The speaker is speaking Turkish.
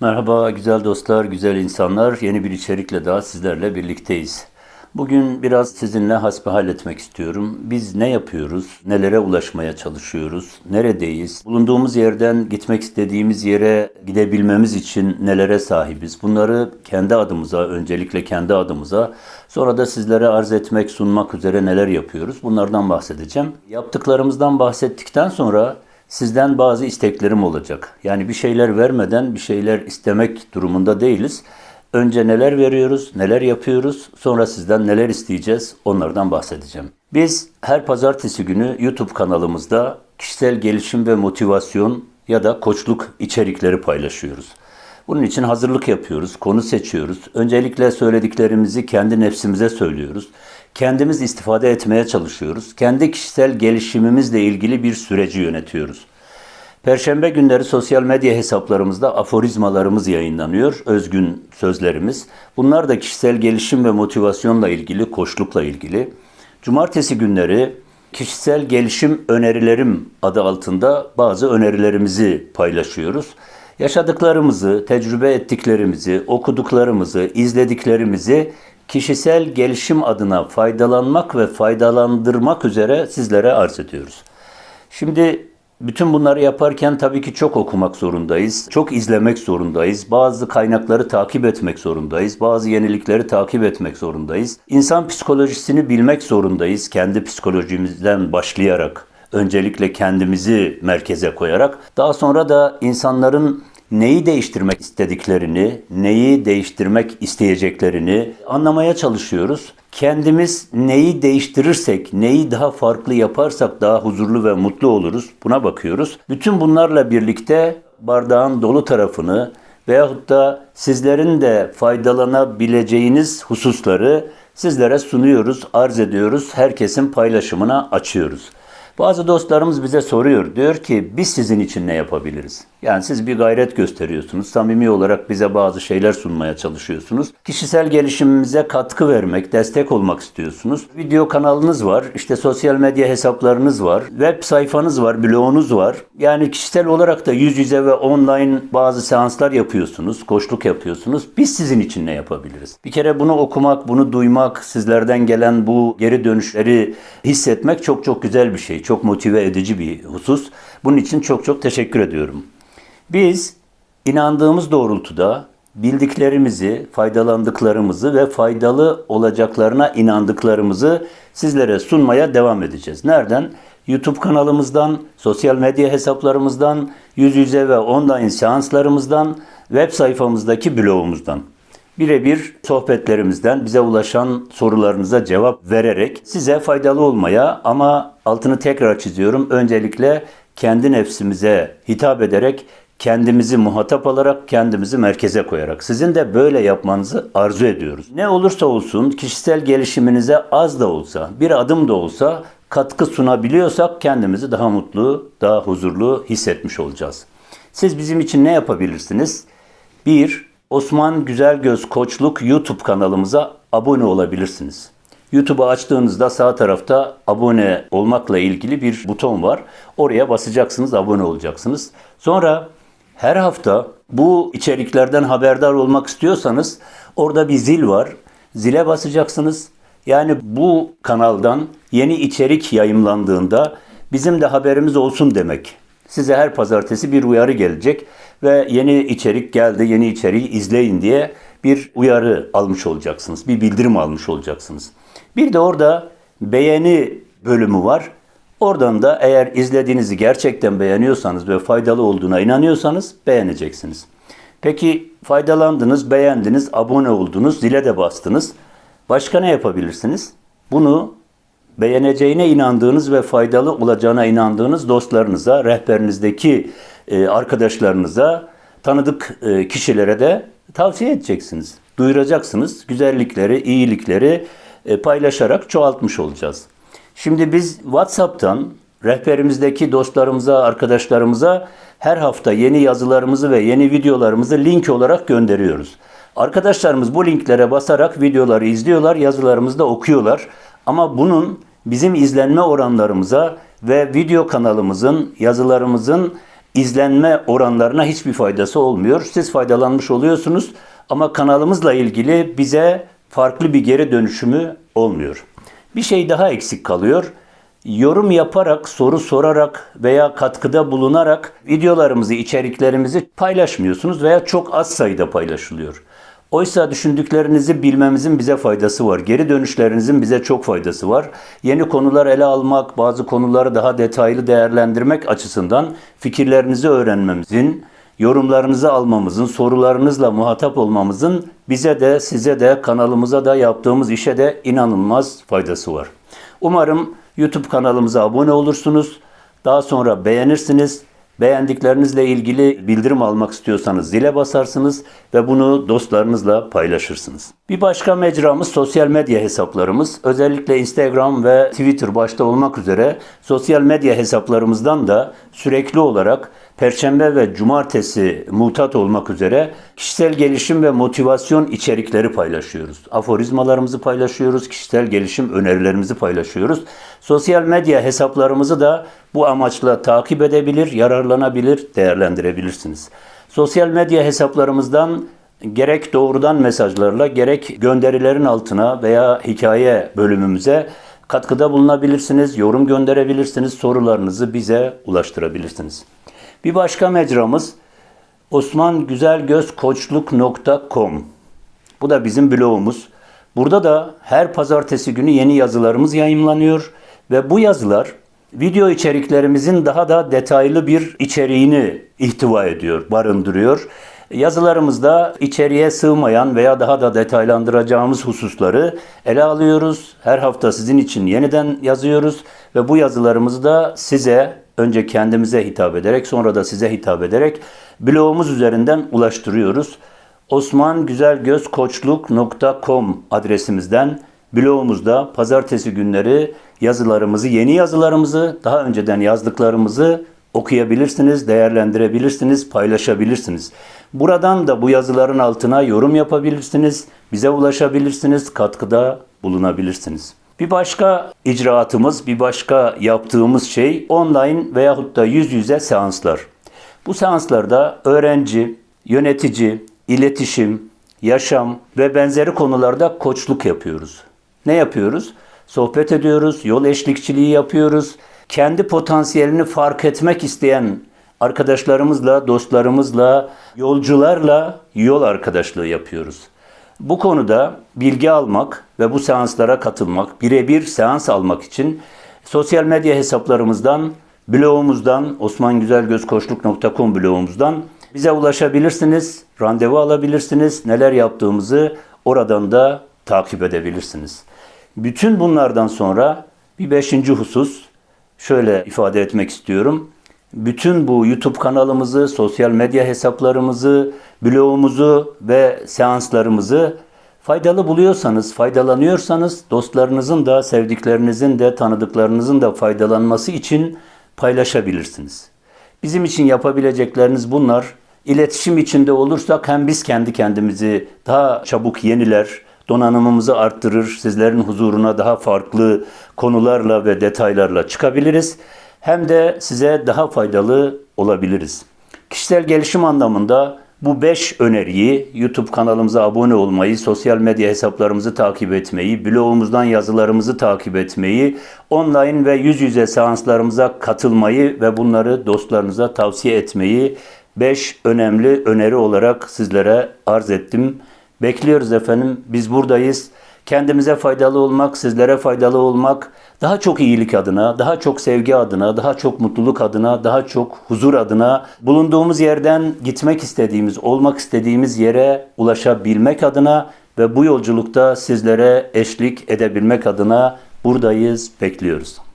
Merhaba güzel dostlar, güzel insanlar. Yeni bir içerikle daha sizlerle birlikteyiz. Bugün biraz sizinle hasbihal etmek istiyorum. Biz ne yapıyoruz? Nelere ulaşmaya çalışıyoruz? Neredeyiz? Bulunduğumuz yerden gitmek istediğimiz yere gidebilmemiz için nelere sahibiz? Bunları kendi adımıza, öncelikle kendi adımıza, sonra da sizlere arz etmek, sunmak üzere neler yapıyoruz? Bunlardan bahsedeceğim. Yaptıklarımızdan bahsettikten sonra Sizden bazı isteklerim olacak. Yani bir şeyler vermeden bir şeyler istemek durumunda değiliz. Önce neler veriyoruz, neler yapıyoruz, sonra sizden neler isteyeceğiz onlardan bahsedeceğim. Biz her pazartesi günü YouTube kanalımızda kişisel gelişim ve motivasyon ya da koçluk içerikleri paylaşıyoruz. Bunun için hazırlık yapıyoruz, konu seçiyoruz. Öncelikle söylediklerimizi kendi nefsimize söylüyoruz. Kendimiz istifade etmeye çalışıyoruz. Kendi kişisel gelişimimizle ilgili bir süreci yönetiyoruz. Perşembe günleri sosyal medya hesaplarımızda aforizmalarımız yayınlanıyor, özgün sözlerimiz. Bunlar da kişisel gelişim ve motivasyonla ilgili, koşlukla ilgili. Cumartesi günleri kişisel gelişim önerilerim adı altında bazı önerilerimizi paylaşıyoruz. Yaşadıklarımızı, tecrübe ettiklerimizi, okuduklarımızı, izlediklerimizi kişisel gelişim adına faydalanmak ve faydalandırmak üzere sizlere arz ediyoruz. Şimdi bütün bunları yaparken tabii ki çok okumak zorundayız, çok izlemek zorundayız, bazı kaynakları takip etmek zorundayız, bazı yenilikleri takip etmek zorundayız. İnsan psikolojisini bilmek zorundayız, kendi psikolojimizden başlayarak, öncelikle kendimizi merkeze koyarak, daha sonra da insanların neyi değiştirmek istediklerini, neyi değiştirmek isteyeceklerini anlamaya çalışıyoruz. Kendimiz neyi değiştirirsek, neyi daha farklı yaparsak daha huzurlu ve mutlu oluruz. Buna bakıyoruz. Bütün bunlarla birlikte bardağın dolu tarafını veyahut da sizlerin de faydalanabileceğiniz hususları sizlere sunuyoruz, arz ediyoruz. Herkesin paylaşımına açıyoruz. Bazı dostlarımız bize soruyor. Diyor ki biz sizin için ne yapabiliriz? Yani siz bir gayret gösteriyorsunuz. Samimi olarak bize bazı şeyler sunmaya çalışıyorsunuz. Kişisel gelişimimize katkı vermek, destek olmak istiyorsunuz. Video kanalınız var. işte sosyal medya hesaplarınız var. Web sayfanız var, blogunuz var. Yani kişisel olarak da yüz yüze ve online bazı seanslar yapıyorsunuz. Koçluk yapıyorsunuz. Biz sizin için ne yapabiliriz? Bir kere bunu okumak, bunu duymak, sizlerden gelen bu geri dönüşleri hissetmek çok çok güzel bir şey çok motive edici bir husus. Bunun için çok çok teşekkür ediyorum. Biz inandığımız doğrultuda bildiklerimizi, faydalandıklarımızı ve faydalı olacaklarına inandıklarımızı sizlere sunmaya devam edeceğiz. Nereden? YouTube kanalımızdan, sosyal medya hesaplarımızdan, yüz yüze ve online seanslarımızdan, web sayfamızdaki blogumuzdan birebir sohbetlerimizden bize ulaşan sorularınıza cevap vererek size faydalı olmaya ama altını tekrar çiziyorum. Öncelikle kendi nefsimize hitap ederek kendimizi muhatap alarak, kendimizi merkeze koyarak. Sizin de böyle yapmanızı arzu ediyoruz. Ne olursa olsun kişisel gelişiminize az da olsa, bir adım da olsa katkı sunabiliyorsak kendimizi daha mutlu, daha huzurlu hissetmiş olacağız. Siz bizim için ne yapabilirsiniz? Bir, Osman Güzelgöz Koçluk YouTube kanalımıza abone olabilirsiniz. YouTube'u açtığınızda sağ tarafta abone olmakla ilgili bir buton var. Oraya basacaksınız, abone olacaksınız. Sonra her hafta bu içeriklerden haberdar olmak istiyorsanız orada bir zil var. Zile basacaksınız. Yani bu kanaldan yeni içerik yayımlandığında bizim de haberimiz olsun demek. Size her pazartesi bir uyarı gelecek ve yeni içerik geldi, yeni içeriği izleyin diye bir uyarı almış olacaksınız. Bir bildirim almış olacaksınız. Bir de orada beğeni bölümü var. Oradan da eğer izlediğinizi gerçekten beğeniyorsanız ve faydalı olduğuna inanıyorsanız beğeneceksiniz. Peki faydalandınız, beğendiniz, abone oldunuz, zile de bastınız. Başka ne yapabilirsiniz? Bunu beğeneceğine inandığınız ve faydalı olacağına inandığınız dostlarınıza, rehberinizdeki e, arkadaşlarınıza, tanıdık e, kişilere de tavsiye edeceksiniz. Duyuracaksınız. Güzellikleri, iyilikleri e, paylaşarak çoğaltmış olacağız. Şimdi biz WhatsApp'tan rehberimizdeki dostlarımıza, arkadaşlarımıza her hafta yeni yazılarımızı ve yeni videolarımızı link olarak gönderiyoruz. Arkadaşlarımız bu linklere basarak videoları izliyorlar, yazılarımızı da okuyorlar. Ama bunun bizim izlenme oranlarımıza ve video kanalımızın, yazılarımızın izlenme oranlarına hiçbir faydası olmuyor. Siz faydalanmış oluyorsunuz ama kanalımızla ilgili bize farklı bir geri dönüşümü olmuyor. Bir şey daha eksik kalıyor. Yorum yaparak, soru sorarak veya katkıda bulunarak videolarımızı, içeriklerimizi paylaşmıyorsunuz veya çok az sayıda paylaşılıyor. Oysa düşündüklerinizi bilmemizin bize faydası var. Geri dönüşlerinizin bize çok faydası var. Yeni konular ele almak, bazı konuları daha detaylı değerlendirmek açısından fikirlerinizi öğrenmemizin, yorumlarınızı almamızın, sorularınızla muhatap olmamızın bize de, size de, kanalımıza da yaptığımız işe de inanılmaz faydası var. Umarım YouTube kanalımıza abone olursunuz. Daha sonra beğenirsiniz. Beğendiklerinizle ilgili bildirim almak istiyorsanız zile basarsınız ve bunu dostlarınızla paylaşırsınız. Bir başka mecramız sosyal medya hesaplarımız. Özellikle Instagram ve Twitter başta olmak üzere sosyal medya hesaplarımızdan da sürekli olarak Perşembe ve Cumartesi mutat olmak üzere kişisel gelişim ve motivasyon içerikleri paylaşıyoruz. Aforizmalarımızı paylaşıyoruz, kişisel gelişim önerilerimizi paylaşıyoruz. Sosyal medya hesaplarımızı da bu amaçla takip edebilir, yararlanabilir, değerlendirebilirsiniz. Sosyal medya hesaplarımızdan gerek doğrudan mesajlarla gerek gönderilerin altına veya hikaye bölümümüze katkıda bulunabilirsiniz, yorum gönderebilirsiniz, sorularınızı bize ulaştırabilirsiniz. Bir başka mecramız osmangüzelgözkoçluk.com Bu da bizim blogumuz. Burada da her pazartesi günü yeni yazılarımız yayınlanıyor ve bu yazılar video içeriklerimizin daha da detaylı bir içeriğini ihtiva ediyor, barındırıyor. Yazılarımızda içeriye sığmayan veya daha da detaylandıracağımız hususları ele alıyoruz. Her hafta sizin için yeniden yazıyoruz ve bu yazılarımızı da size önce kendimize hitap ederek sonra da size hitap ederek blogumuz üzerinden ulaştırıyoruz. osmangüzelgözkoçluk.com adresimizden blogumuzda pazartesi günleri yazılarımızı, yeni yazılarımızı, daha önceden yazdıklarımızı okuyabilirsiniz, değerlendirebilirsiniz, paylaşabilirsiniz. Buradan da bu yazıların altına yorum yapabilirsiniz, bize ulaşabilirsiniz, katkıda bulunabilirsiniz. Bir başka icraatımız, bir başka yaptığımız şey online veyahut da yüz yüze seanslar. Bu seanslarda öğrenci, yönetici, iletişim, yaşam ve benzeri konularda koçluk yapıyoruz. Ne yapıyoruz? Sohbet ediyoruz, yol eşlikçiliği yapıyoruz. Kendi potansiyelini fark etmek isteyen arkadaşlarımızla, dostlarımızla, yolcularla yol arkadaşlığı yapıyoruz. Bu konuda bilgi almak ve bu seanslara katılmak, birebir seans almak için sosyal medya hesaplarımızdan, blogumuzdan, osmangüzelgözkoçluk.com blogumuzdan bize ulaşabilirsiniz, randevu alabilirsiniz, neler yaptığımızı oradan da takip edebilirsiniz. Bütün bunlardan sonra bir beşinci husus şöyle ifade etmek istiyorum. Bütün bu YouTube kanalımızı, sosyal medya hesaplarımızı, blogumuzu ve seanslarımızı faydalı buluyorsanız, faydalanıyorsanız dostlarınızın da, sevdiklerinizin de, tanıdıklarınızın da faydalanması için paylaşabilirsiniz. Bizim için yapabilecekleriniz bunlar. İletişim içinde olursak hem biz kendi kendimizi daha çabuk yeniler, donanımımızı arttırır, sizlerin huzuruna daha farklı konularla ve detaylarla çıkabiliriz. Hem de size daha faydalı olabiliriz. Kişisel gelişim anlamında bu 5 öneriyi YouTube kanalımıza abone olmayı, sosyal medya hesaplarımızı takip etmeyi, blogumuzdan yazılarımızı takip etmeyi, online ve yüz yüze seanslarımıza katılmayı ve bunları dostlarınıza tavsiye etmeyi 5 önemli öneri olarak sizlere arz ettim. Bekliyoruz efendim. Biz buradayız. Kendimize faydalı olmak, sizlere faydalı olmak, daha çok iyilik adına, daha çok sevgi adına, daha çok mutluluk adına, daha çok huzur adına, bulunduğumuz yerden gitmek istediğimiz, olmak istediğimiz yere ulaşabilmek adına ve bu yolculukta sizlere eşlik edebilmek adına buradayız, bekliyoruz.